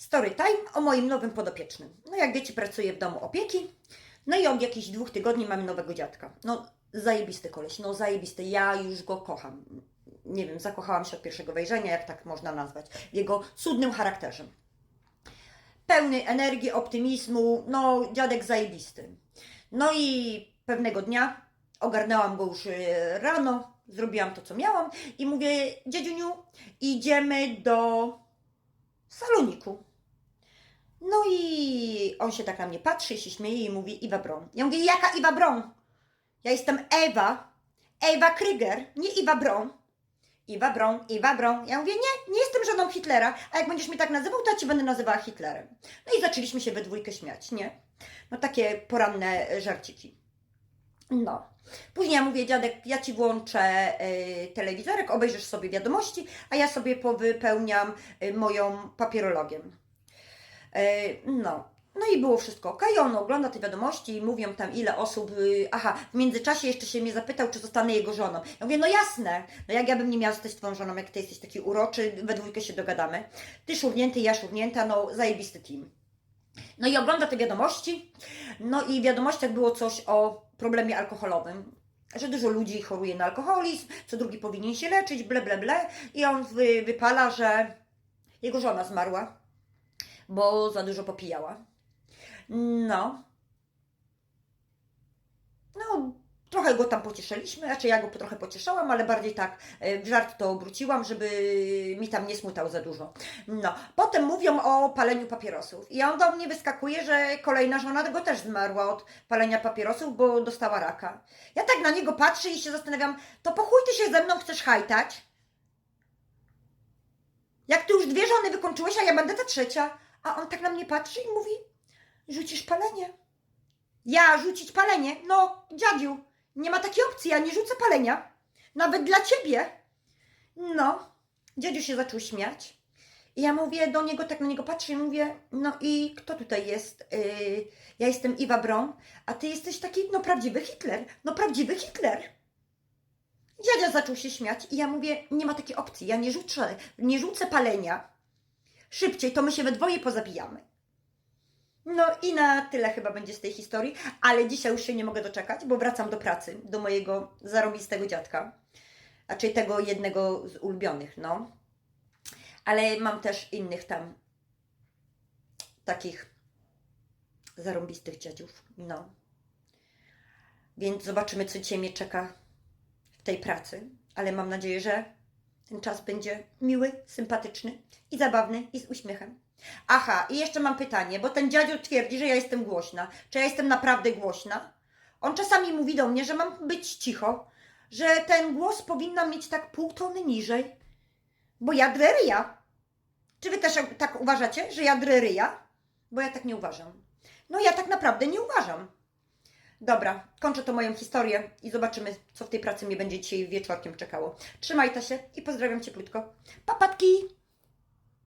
Story time o moim nowym podopiecznym. No jak wiecie, pracuję w domu opieki. No i od jakichś dwóch tygodni mamy nowego dziadka. No zajebisty koleś, no zajebisty. Ja już go kocham. Nie wiem, zakochałam się od pierwszego wejrzenia, jak tak można nazwać. Jego cudnym charakterze. Pełny energii, optymizmu, no dziadek zajebisty. No i pewnego dnia ogarnęłam go już e, rano, zrobiłam to, co miałam i mówię, dziadziuniu, idziemy do saloniku. No i on się tak na mnie patrzy, się śmieje i mówi Iwa Bron. Ja mówię, jaka Iwa Bron? Ja jestem Ewa, Ewa Kryger, nie Iwa Bron. Iwa Bron, Iwa Bron. Ja mówię, nie, nie jestem żoną Hitlera, a jak będziesz mnie tak nazywał, to ja Cię będę nazywała Hitlerem. No i zaczęliśmy się we dwójkę śmiać, nie? No takie poranne żarciki. No. Później ja mówię, dziadek, ja Ci włączę y, telewizorek, obejrzysz sobie wiadomości, a ja sobie powypełniam y, moją papierologiem. Y, no. No i było wszystko ok. On ogląda te wiadomości i mówią tam ile osób. y, Aha, w międzyczasie jeszcze się mnie zapytał, czy zostanę jego żoną. Ja mówię, no jasne. No jak ja bym nie miała zostać Twoją żoną, jak Ty jesteś taki uroczy, we dwójkę się dogadamy. Ty szurnięty, ja szurnięta, no zajebisty team. No i ogląda te wiadomości. No i w wiadomościach było coś o problemie alkoholowym. Że dużo ludzi choruje na alkoholizm, co drugi powinien się leczyć, ble, ble, ble. I on wy, wypala, że jego żona zmarła, bo za dużo popijała. No. No, trochę go tam pocieszyliśmy, znaczy ja go trochę pocieszałam, ale bardziej tak e, w żart to obróciłam, żeby mi tam nie smutał za dużo. No, potem mówią o paleniu papierosów i on do mnie wyskakuje, że kolejna żona go też zmarła od palenia papierosów, bo dostała raka. Ja tak na niego patrzę i się zastanawiam, to po chuj ty się ze mną chcesz hajtać? Jak ty już dwie żony wykończyłeś, a ja będę ta trzecia. A on tak na mnie patrzy i mówi, rzucisz palenie. Ja rzucić palenie? No, dziadziu, nie ma takiej opcji, ja nie rzucę palenia. Nawet dla ciebie. No, dziadziu się zaczął śmiać. I ja mówię do niego, tak na niego patrzę i mówię, no i kto tutaj jest? Yy, ja jestem Iwa Bron, a ty jesteś taki, no prawdziwy Hitler, no prawdziwy Hitler. Dziadzia zaczął się śmiać i ja mówię, nie ma takiej opcji, ja nie rzucę, nie rzucę palenia. Szybciej, to my się we dwoje pozabijamy. No i na tyle chyba będzie z tej historii, ale dzisiaj już się nie mogę doczekać, bo wracam do pracy, do mojego zarobistego dziadka, czyli tego jednego z ulubionych, no. Ale mam też innych tam takich zarąbistych dziadziów, no. Więc zobaczymy, co dzisiaj mnie czeka w tej pracy, ale mam nadzieję, że ten czas będzie miły, sympatyczny i zabawny i z uśmiechem. Aha, i jeszcze mam pytanie, bo ten dziadziu twierdzi, że ja jestem głośna. Czy ja jestem naprawdę głośna? On czasami mówi do mnie, że mam być cicho, że ten głos powinna mieć tak pół tony niżej, bo ja drę ryja. Czy wy też tak uważacie, że ja drę ryja? Bo ja tak nie uważam. No ja tak naprawdę nie uważam. Dobra, kończę to moją historię i zobaczymy, co w tej pracy mnie będzie dzisiaj wieczorkiem czekało. Trzymajcie się i pozdrawiam cieplutko. Papatki!